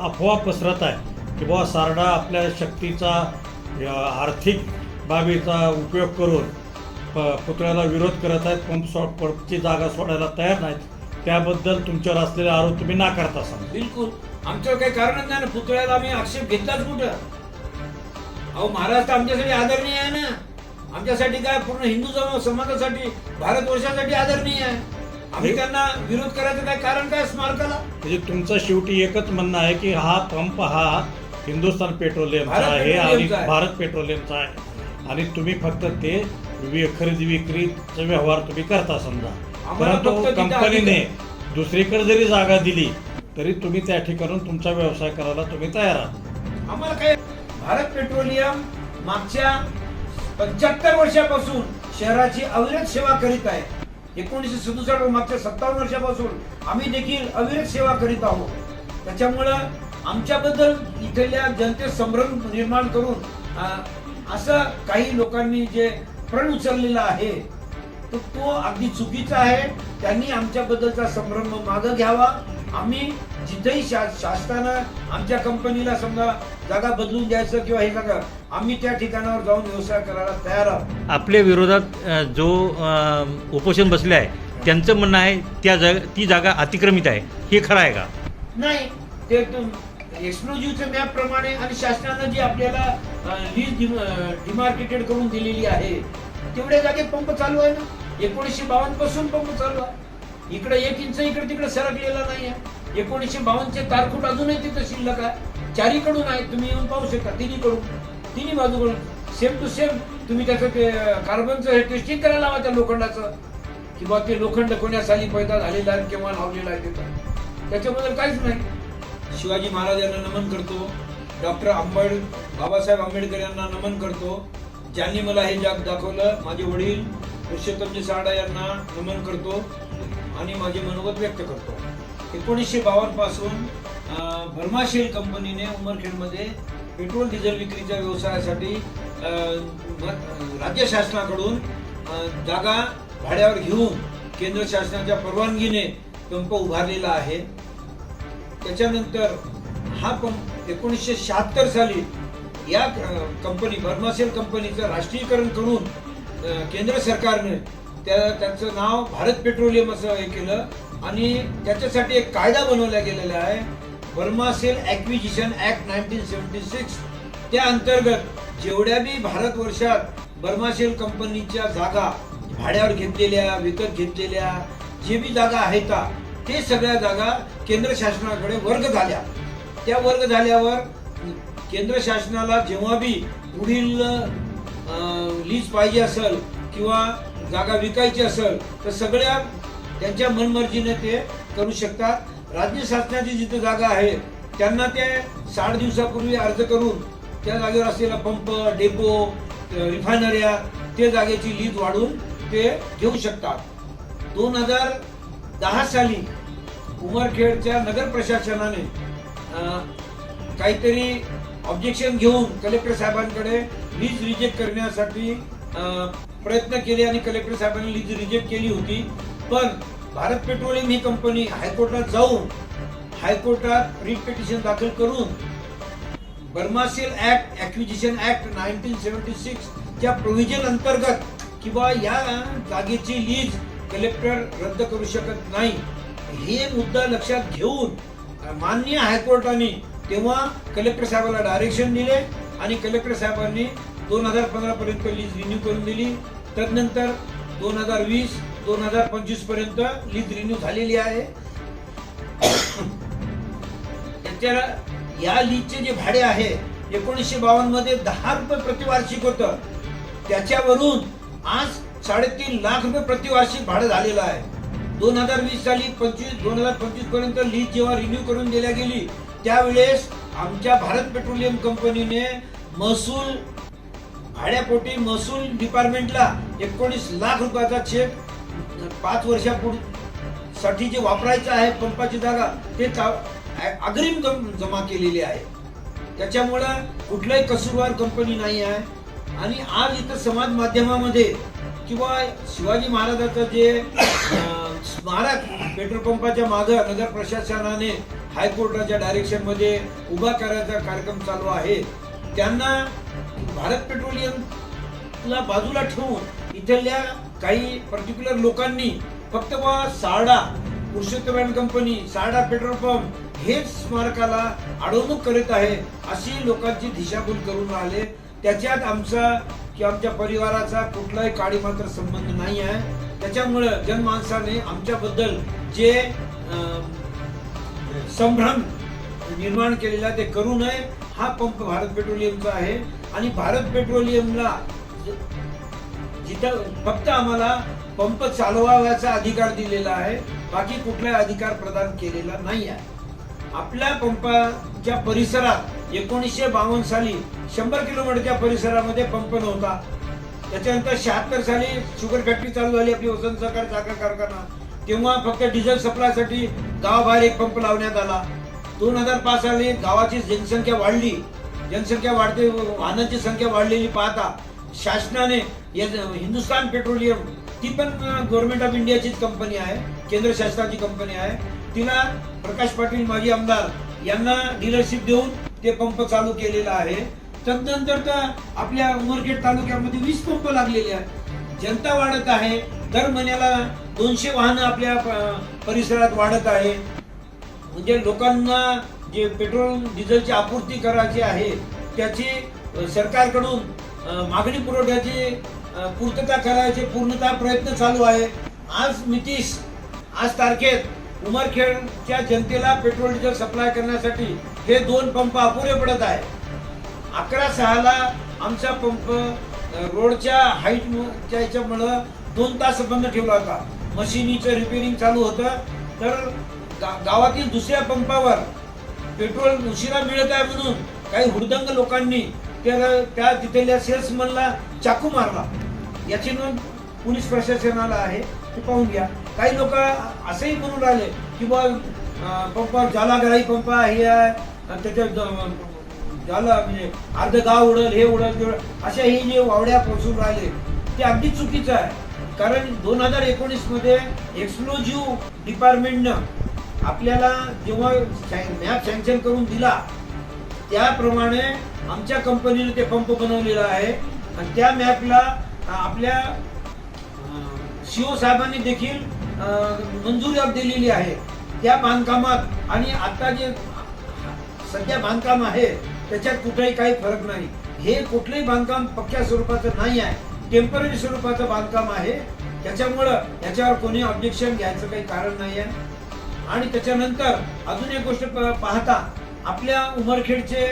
अफवा पसरत आहे की बुवा सारडा आपल्या शक्तीचा आर्थिक बाबीचा उपयोग करून प पुतळ्याला विरोध करत आहेत पंप सो पंपची जागा सोडायला तयार नाहीत त्याबद्दल तुमच्यावर असलेले आरोप तुम्ही नाकारत असाल. बिलकुल. आमच्यावर काही कारणच नाही ना? पुतळ्याला आम्ही आक्षेप घेतलाच कुठं? अहो महाराष्ट्र आमच्यासाठी आदरणीय आहे ना? आमच्यासाठी काय? पूर्ण हिंदू समाजासाठी भारतवर्षासाठी आदरणीय आहे. आम्ही त्यांना विरोध करायचं काय कारण काय? स्मारकाला? म्हणजे तुमचं शेवटी एकच म्हणणं आहे की हा पंप हा हिंदुस्थान पेट्रोलियमचा भारत आहे आणि पेट्रोलियमचा आहे. भारत पेट्रोलियमचा आहे. आणि तुम्ही फक्त ते वि- खरेदी विक्रीचा व्यवहार तुम्ही करता समजा. आम्हाला परंतु फक्त तिथं कंपनीने दुसरीकडे जरी जागा दिली तरी तुम्ही त्या ठिकाणून तुमचा व्यवसाय करायला तुम्ही तयार आहात. आम्हाला काय भारत पेट्रोलियम मागच्या पंच्याहत्तर वर्षापासून शहराची अविरत सेवा करीत आहे. एकोणीसशे सदुसष्ट मागच्या सत्तावन्न वर्षापासून आम्ही देखील अविरत सेवा करीत आहोत. त्याच्यामुळं आमच्याबद्दल इथल्या जनतेत संभ्रम निर्माण करून असं काही लोकांनी जे प्रण उचललेला आहे तर तो अगदी चुकीचा आहे. त्यांनी आमच्याबद्दलचा संभ्रम मागं घ्यावा. आम्ही जिथेही शा शासनानं आमच्या कंपनीला समजा जागा बदलून द्यायचं किंवा हे जागा आम्ही त्या ठिकाणावर जाऊन व्यवसाय करायला तयार आहोत. आपल्या विरोधात जो उपोषण बसले आहे त्यांचं म्हणणं आहे त्या जाग ती जागा अतिक्रमित आहे. हे खरं आहे का? नाही ते एक्सक्लुझिव्हच्या मॅप प्रमाणे आणि शासनानं जी आपल्याला लीज डिमार्केटेड करून दिलेली आहे तेवढ्या जागेत पंप चालू आहे ना? एकोणीसशे बावन्नपासून पंप चालू आहे. इकडे एक इंच इकडे तिकडे सरकलेला नाही आहे एकोणीसशे बावन्नचे तारखूट अजूनही तिथं शिल्लक आहे. चारीकडून आहे. तुम्ही येऊन पाहू शकता तिन्हीकडून. तिन्ही बाजूकडून. सेम टू सेम तुम्ही त्याचं ते कार्बनचं हे टेस्टिंग करायला लावा त्या लोखंडाचं. किंवा ते लोखंड कोण्या साली पैदा झालेला आहे किंवा लावलेला आहे तिथं. त्याच्याबद्दल काहीच नाही. शिवाजी महाराज यांना नमन करतो. डॉक्टर आंबेड बाबासाहेब आंबेडकर यांना नमन करतो. ज्यांनी मला हे जग दाखवलं माझे वडील पुरुषोत्तमजी साडा यांना नमन करतो आणि माझे मनोगत व्यक्त करतो. एकोणीसशे बावन्नपासून भरमाशेल कंपनीने उमरखेडमध्ये पेट्रोल डिझेल विक्रीच्या व्यवसायासाठी राज्य शासनाकडून जागा भाड्यावर घेऊन केंद्र शासनाच्या परवानगीने पंप उभारलेला आहे. त्याच्यानंतर हा पंप एकोणीसशे शहात्तर साली या कंपनी बर्मासेल कंपनीचं राष्ट्रीयकरण करून केंद्र सरकारने त्या त्यांचं नाव भारत पेट्रोलियम असं हे केलं आणि त्याच्यासाठी एक कायदा बनवला गेलेला आहे Burmah Shell acquisition act nineteen seventy six त्या अंतर्गत जेवढ्या बी भारतवर्षात बर्मासेल कंपनीच्या जागा भाड्यावर घेतलेल्या विकत घेतलेल्या जे बी जागा आहेत ते सगळ्या जागा केंद्र शासनाकडे वर्ग झाल्या. त्या वर्ग झाल्यावर केंद्र शासनाला जेव्हा बी पुढील अं, लीज पाहिजे असेल किंवा जागा विकायची असेल तर सगळ्या त्यांच्या मनमर्जीने ते करू शकतात. राज्य शासनाची जिथे जागा आहे त्यांना ते साठ दिवसापूर्वी अर्ज करून त्या जागेवर असलेला पंप डेपो रिफायनऱ्या ते जागेची लीज वाढवून ते घेऊ शकतात. दोन हजार दहा साली उमरखेडच्या नगर प्रशासनाने काहीतरी ऑब्जेक्शन घेऊन कलेक्टर साहेबांकडे लीज रिजेक्ट करण्यासाठी प्रयत्न केले आणि कलेक्टर साहेबांनी लीज रिजेक्ट केली होती. पण भारत पेट्रोलियम ही कंपनी हायकोर्टात जाऊन हायकोर्टात रिट पिटिशन दाखल करून Burmah Shell act acquisition act nineteen seventy six च्या प्रोव्हिजन अंतर्गत किंवा या जागेची लीज कलेक्टर रद्द करू शकत नाही. हे मुद्दा लक्षात घेऊन माननीय हायकोर्टाने तेव्हा कलेक्टर साहेबाला डायरेक्शन दिले आणि कलेक्टर साहेबांनी दोन हजार पंधरा पर्यंत लीज रिन्यू करून दिली. तदनंतर दोन हजार वीस दोन हजार पंचवीसपर्यंत लीज रिन्यू झालेली आहे. त्यांच्या या लीजचे जे भाडे आहे एकोणीसशे बावन्नमध्ये दहा रुपये प्रतिवार्षिक होतं. त्याच्यावरून आज साडेतीन लाख रुपये प्रतिवार्षिक भाडं झालेलं आहे. दोन हजार वीस साली पंचवीस दोन हजार पंचवीसपर्यंत लीज जेव्हा रिन्यू करून दिल्या गेली त्यावेळेस आमच्या भारत पेट्रोलियम कंपनीने महसूल भाड्यापोटी महसूल डिपार्टमेंटला एकोणीस लाख रुपयाचा चेक पाच वर्षापूर्वी साठी जे वापरायचं आहे पंपाची जागा ते अग्रिम जमा केलेली आहे. त्याच्यामुळं कुठलाही कसूरवार कंपनी नाही आहे. आणि आज इथं समाज माध्यमामध्ये किंवा शिवाजी महाराजाचं जे स्मारक पेट्रोल पंपाच्या मागं नगर प्रशासनाने हायकोर्टाच्या डायरेक्शनमध्ये उभा करायचा कार्यक्रम चालू आहे. त्यांना भारत पेट्रोलियमला बाजूला ठेवून इथल्या काही पर्टिक्युलर लोकांनी फक्त बा Sarda Purushottam company Sarda petrol pump हेच स्मारकाला अडवणूक करीत आहे अशी लोकांची दिशाभूल करून राहिले. त्याच्यात आमचा किंवा आमच्या परिवाराचा कुठलाही काळी मात्र संबंध नाही आहे. त्याच्यामुळं जनमानसाने आमच्याबद्दल जे संभ्रम निर्माण केलेला ते करू नये हा पंप भारत पेट्रोलियमचा आहे. आणि भारत पेट्रोलियमला जिथं फक्त आम्हाला पंप चालवाव्याचा अधिकार दिलेला आहे बाकी कुठला अधिकार प्रदान केलेला नाही आहे. आपल्या पंपाच्या परिसरात एकोणीसशे बावन्न साली शंभर किलोमीटरच्या परिसरामध्ये पंप नव्हता. त्याच्यानंतर शहात्तर साली शुगर फॅक्टरी चालू झाली आपली वसंत सहकार साखर कारखाना. तेव्हा फक्त डिझेल सप्लायसाठी गावाबाहेर एक पंप लावण्यात आला. दोन हजार पाच साली गावाची जनसंख्या वाढली. जनसंख्या वाढते वाहनांची संख्या वाढलेली पाहता शासनाने या- हिंदुस्तान पेट्रोलियम ती पण गव्हर्नमेंट ऑफ इंडियाचीच कंपनी आहे केंद्र शासनाची कंपनी आहे. तिला प्रकाश पाटील माजी आमदार यांना डीलरशिप देऊन ते पंप चालू केलेला आहे. तदनंतर तर आपल्या उमरखेड तालुक्यामध्ये वीस पंप लागलेले आहेत. जनता वाढत आहे. दर महिन्याला दोनशे वाहनं आपल्या प- परिसरात वाढत आहे. म्हणजे लोकांना जे पेट्रोल डिझेलची आपूर्ती करायची आहे त्याची सरकारकडून मागणी पुरवठ्याची पूर्तता करायचे पूर्णतः प्रयत्न चालू आहे. आज मितीस आज तारखेत उमरखेडच्या जनतेला पेट्रोल डिझेल सप्लाय करण्यासाठी हे दोन पंप अपुरे पडत आहे अकरा सहाला आमचा पंप रोडच्या हाईटच्या याच्यामुळं दोन तास बंद ठेवला होता. मशिनीचं रिपेरिंग चालू होतं. तर गा- गावातील दुसऱ्या पंपावर पेट्रोल उशिरा मिळत आहे म्हणून काही हुडदंग लोकांनी त्या त्या तिथल्या सेल्समनला चाकू मारला. याची नोंद पोलीस प्रशासनाला आहे. ते पाहून घ्या. काही लोक असंही म्हणून राहिले की बा अं, पंपावर जालागराई पंप आहे. त्याच्या त्याच्यात झालं म्हणजे अर्ध गाव उडल हे उडल ते उडल. अशा हे जे वावड्या पोचून राहिले ते अगदी चुकीचं आहे. कारण दोन हजार एकोणीसमध्ये एक्सप्लोजिव्ह डिपार्टमेंटनं आपल्याला जेव्हा मॅप सँक्शन करून दिला त्याप्रमाणे आमच्या कंपनीने ते पंप बनवलेला आहे. आणि त्या मॅपला आपल्या शिव साहेबांनी देखील मंजुरी दिलेली आहे. त्या बांधकामात आणि आता जे सध्या बांधकाम आहे त्याच्यात कुठेही काही फरक नाही. हे कुठलंही बांधकाम पक्क्या स्वरूपाचं नाही आहे. टेंपररी स्वरूपाचं बांधकाम आहे. त्याच्यामुळं याच्यावर कोणी ऑब्जेक्शन घ्यायचं काही कारण नाही आहे आणि त्याच्यानंतर अजून एक गोष्ट प- पाहता आपल्या उमरखेडचे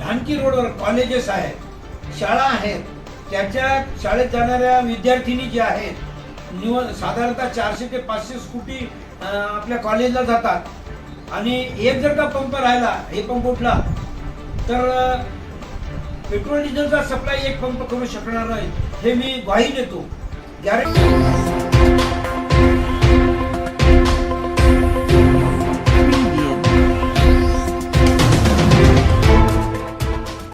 ढानकी रोडवर कॉलेजेस आहेत. शाळा आहेत. त्याच्या शाळेत जाणाऱ्या विद्यार्थिनी ज्या आहेत निव साधारणतः चारशे ते पाचशे स्कूटी आपल्या कॉलेजला जातात. आणि एक जर का पंप राहिला हे पंप उठला तर पेट्रोल डिझेलचा सप्लाय एक पंप करू शकणार नाही. हे मी ग्वाही देतो. गॅरंटी